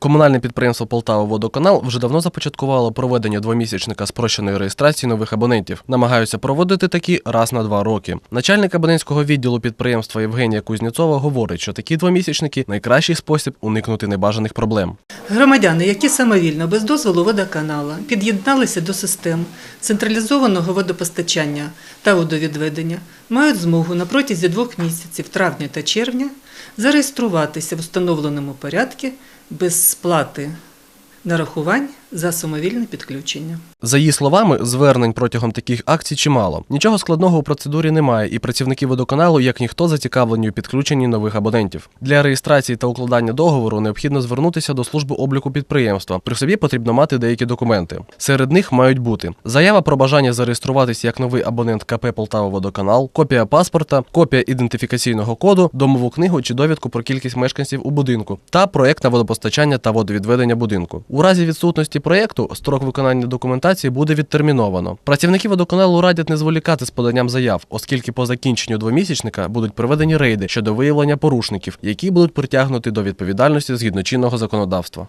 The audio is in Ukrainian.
Комунальне підприємство Полтава Водоканал вже давно започаткувало проведення двомісячника спрощеної реєстрації нових абонентів. Намагаються проводити такі раз на два роки. Начальник абонентського відділу підприємства Євгенія Кузнєцова говорить, що такі двомісячники найкращий спосіб уникнути небажаних проблем. Громадяни, які самовільно без дозволу водоканала під'єдналися до систем централізованого водопостачання та водовідведення, мають змогу на протязі двох місяців травня та червня зареєструватися в установленому порядку без сплати нарахувань за самовільне підключення. За її словами, звернень протягом таких акцій чимало. Нічого складного у процедурі немає, і працівники водоканалу, як ніхто, зацікавлені у підключенні нових абонентів. Для реєстрації та укладання договору необхідно звернутися до служби обліку підприємства. При собі потрібно мати деякі документи. Серед них мають бути заява про бажання зареєструватися як новий абонент КП Полтава Водоканал, копія паспорта, копія ідентифікаційного коду, домову книгу чи довідку про кількість мешканців у будинку та проект на водопостачання та водовідведення будинку. У разі відсутності проєкту строк виконання документації буде відтерміновано. Працівники водоканалу радять не зволікати з поданням заяв, оскільки по закінченню двомісячника будуть проведені рейди щодо виявлення порушників, які будуть притягнуті до відповідальності згідно чинного законодавства.